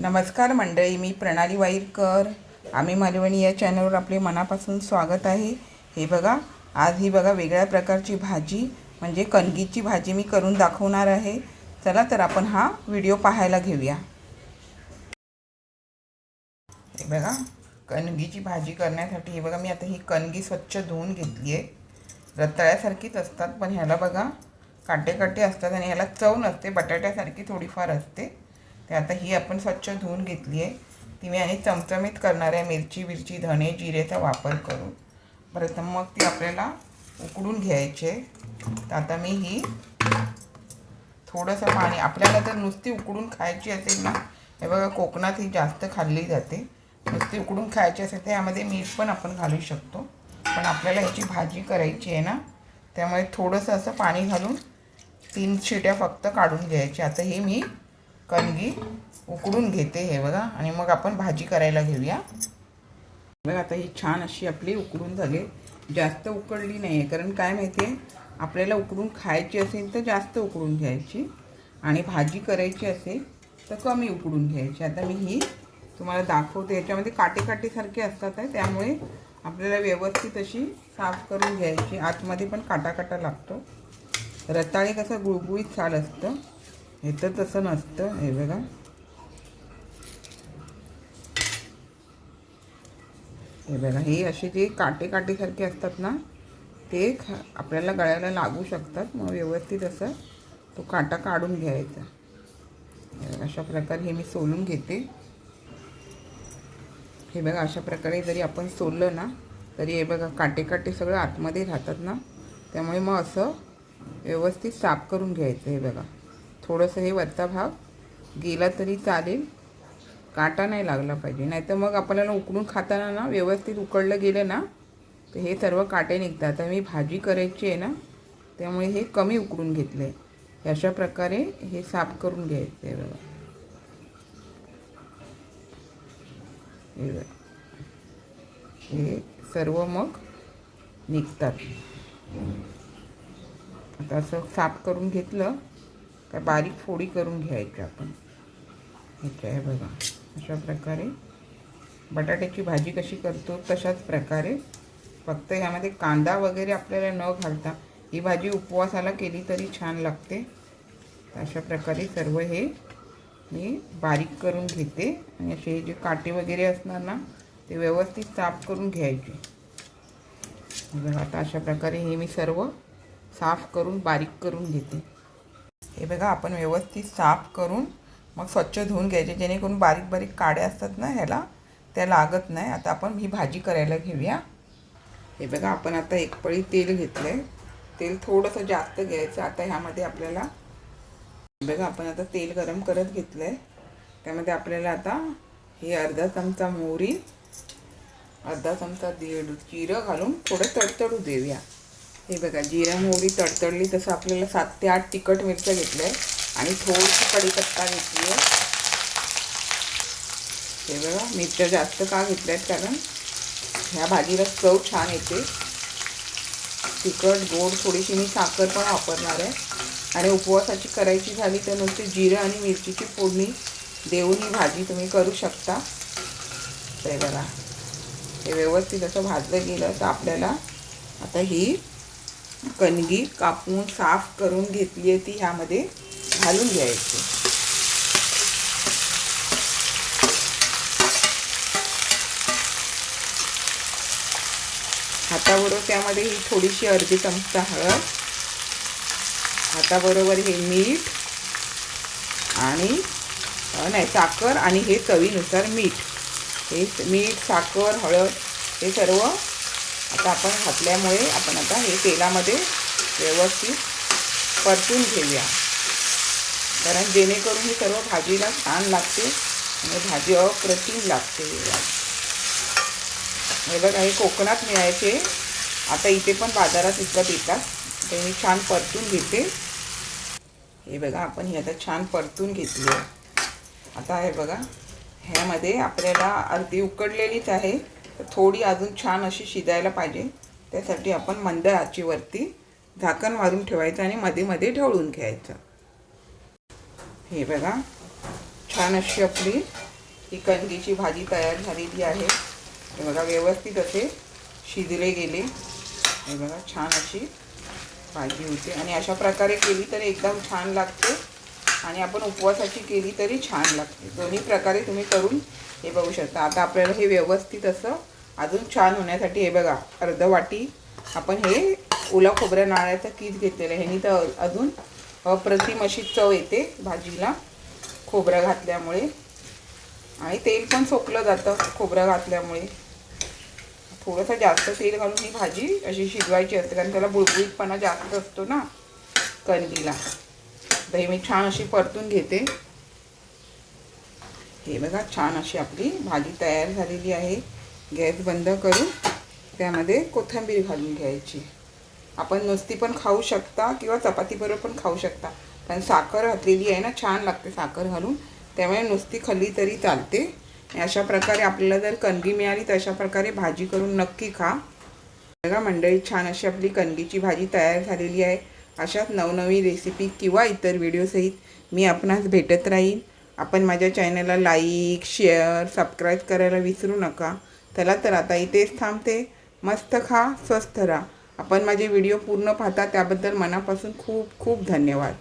नमस्कार मंडळी मी प्रणाली वाईरकर. आम्ही मालवणी या चॅनलवर आपले मनापासून स्वागत आहे. हे बघा आज ही बघा वेगळ्या प्रकारची भाजी म्हणजे कणगीची भाजी मी करून दाखवणार आहे. चला तर आपण हा व्हिडिओ पाहायला घेऊया. हे बघा कणगीची भाजी करण्यासाठी हे बघा मी आता ही कणगी स्वच्छ धुवून घेतली आहे. रताळ्यासारखीच असतात पण ह्याला बघा काटे काटे असतात आणि ह्याला चव नसते बटाट्यासारखी थोडीफार असते. ते आता ही आपण स्वच्छ धुवून घेतली आहे ती मी आणि चमचमीत करणार आहे मिरची विरची धणे जिरेचा वापर करून. परत मग ती आपल्याला उकडून घ्यायचे. तर आता मी ही थोडंसं पाणी आपल्याला जर नुसती उकडून खायची असेल ना हे बघा कोकणात ही जास्त खाल्ली जाते. नुसती उकडून खायची असेल तर यामध्ये मीठ पण आपण घालू शकतो. पण आपल्याला ह्याची भाजी करायची आहे ना त्यामुळे थोडंसं असं पाणी घालून तीन शिट्या फक्त काढून घ्यायची. आता हे मी कणगी उकडून घेते हे बघा. आणि मग आपण भाजी करायला घेऊया. बघा आता ही छान अशी आपली उकडून झाली. जास्त उकडली नाही आहे कारण काय माहिती आहे आपल्याला उकडून खायची असेल तर जास्त उकडून घ्यायची. आणि भाजी करायची असेल तर कमी उकडून घ्यायची. आता मी ही तुम्हाला दाखवते. याच्यामध्ये काटे काटेसारखे असतात आहे. त्यामुळे आपल्याला व्यवस्थित अशी साफ करून घ्यायची. आतमध्ये पण काटा काटा लागतो. रताळे कसं गुळगुळीत साल असतं. हे तर तसं नसतं हे बघा. हे बघा हे असे जे काटे काटेसारखे असतात ना ते खा आपल्याला गळ्याला लागू शकतात. मग व्यवस्थित असं तो काटा काढून घ्यायचा. अशा प्रकारे हे मी सोलून घेते. हे बघा अशा प्रकारे जरी आपण सोललं ना तरी हे बघा काटे काटे सगळं आतमध्ये राहतात ना. त्यामुळे मग असं व्यवस्थित साफ करून घ्यायचं हे बघा. थोडंसं हे वरचा भाग गेला तरी चालेल. काटा नाही लागला पाहिजे. नाहीतर मग आपल्याला उकडून खाताना ना व्यवस्थित उकडलं गेलं ना तर हे सर्व काटे निघतात. आता मी भाजी करायची आहे ना त्यामुळे हे कमी उकडून घेतलं. आहे अशा प्रकारे हे साफ करून घ्यायचं आहे बघा. हे बघा. हे सर्व मग निघतात. आता असं साफ करून घेतलं. का बारीक फोडी करून घ्यायच्या आपण. ह्याच्या आहे बघा अशा प्रकारे बटाट्याची भाजी कशी करतो तशाच प्रकारे. फक्त ह्यामध्ये कांदा वगैरे आपल्याला न घालता ही भाजी उपवासाला केली तरी छान लागते. अशा प्रकारे सर्व हे मी बारीक करून घेते. आणि असे जे काटे वगैरे असणार ना ते व्यवस्थित साफ करून घ्यायचे. बघा आता अशा प्रकारे हे मी सर्व साफ करून बारीक करून घेते. हे बघा आपण व्यवस्थित साफ करून मग स्वच्छ धुवून घ्यायचे. जेणेकरून बारीक बारीक काड्या असतात ना ह्याला त्या लागत नाही. आता आपण ही भाजी करायला घेऊया. हे बघा आपण आता एक पळी तेल घेतलं आहे तेल थोडंसं जास्त घ्यायचं. आता ह्यामध्ये आपल्याला बघा आपण आता तेल गरम करत घेतलं आहे त्यामध्ये आपल्याला आता हे अर्धा चमचा मोहरी अर्धा चमचा दीड जिरं घालून थोडं तडतडू देऊया. हे बघा जिरा मोहरी तडतडली तसं आपल्याला सात ते आठ तिखट मिरच्या घेतल्या आहे आणि थोडीशी कढीपत्ता घेतली आहे. हे बघा मिरच्या जास्त का घेतल्या आहेत? कारण ह्या भाजीला चव छान येते. तिखट गोड थोडीशी मी साखर पण वापरणार आहे. आणि उपवासाची करायची झाली तर नुसते जिरं आणि मिरचीची फोडणी देऊन ही भाजी तुम्ही करू शकता. ते बघा हे व्यवस्थित असं भाजलं गेलं तर आपल्याला आता ही कणगी कापून साफ करून घेतली आहे ती ह्यामध्ये घालून घ्यायची. हाताबरोबर त्यामध्ये ही थोडीशी अर्धी चमचा हळद. हाताबरोबर हे मीठ आणि नाही साखर आणि हे चवीनुसार मीठ. हे मीठ साखर हळद हे सर्व आता आपण घातल्यामुळे आपण आता हे तेलामध्ये व्यवस्थित परतून घेऊया. कारण जेणेकरून हे सर्व भाजीला छान लागते आणि भाजी अप्रतिम लागते. हे बघा हे कोकणात मिळायचे. आता इथे पण बाजारात विकत येतात. ते मी छान परतून घेते. हे बघा आपण हे आता छान परतून घेतली. आहे आता हे बघा ह्यामध्ये आपल्याला अर्धी उकडलेलीच आहे. थोडी अजून छान अशी शिजायला पाहिजे. त्यासाठी आपण मंद आचीवरती झाकण मारून ठेवायचं आणि मध्ये मध्ये ढवळून घ्यायचं. हे बघा. छान अशी आपली ही कंदीची भाजी तयार झालेली आहे. हे बघा व्यवस्थित असे शिजले गेले. हे बघा छान अशी भाजी होते. आणि अशा प्रकारे केली तर एकदम छान लागते. आणि आपण उपवासाची केली तरी छान लागते. दोन्ही प्रकारे तुम्ही करून हे बघू शकता. आता आपल्याला हे व्यवस्थित असं अजून छान होण्यासाठी हे बघा अर्ध वाटी आपण हे ओला खोबऱ्या नाळ्याचं कीज घेतलेलं आहे. ह्यानी तर अजून अप्रतिम अशी चव येते भाजीला. खोबरं घातल्यामुळे. आणि तेल पण सोकलं जातं खोबरं घातल्यामुळे. थोडंसं जास्त तेल घालून ही भाजी अशी शिजवायची असते कारण त्याला बुळबुळीतपणा जास्त असतो ना कणगीला. दही मी छान अशी परतून घेते. हे बघा छान अशी आपली भाजी तयार झालेली आहे. गॅस बंद करून त्यामध्ये कोथिंबीर घालून घ्यायची. आपण नुसती पण खाऊ शकता किंवा चपातीबरोबर पण खाऊ शकता. पण साखर घातलेली आहे ना छान लागते साखर घालून. त्यामुळे नुसती खाल्ली तरी चालते. अशा प्रकारे आपल्याला जर कणगी मिळाली तर अशा प्रकारे भाजी करून नक्की खा. बघा मंडळी छान अशी आपली कणगीची भाजी तयार झालेली आहे. अशाच नवनवीन रेसिपी किंवा इतर व्हिडिओसहित मी आपणास भेटत राहीन. आपण माझ्या चॅनलला लाईक शेअर सबस्क्राईब करायला विसरू नका. चला तर आता इथेच थांबते. मस्त खा स्वस्थ राहा. आपण माझे व्हिडिओ पूर्ण पाहता त्याबद्दल मनापासून खूप खूप धन्यवाद.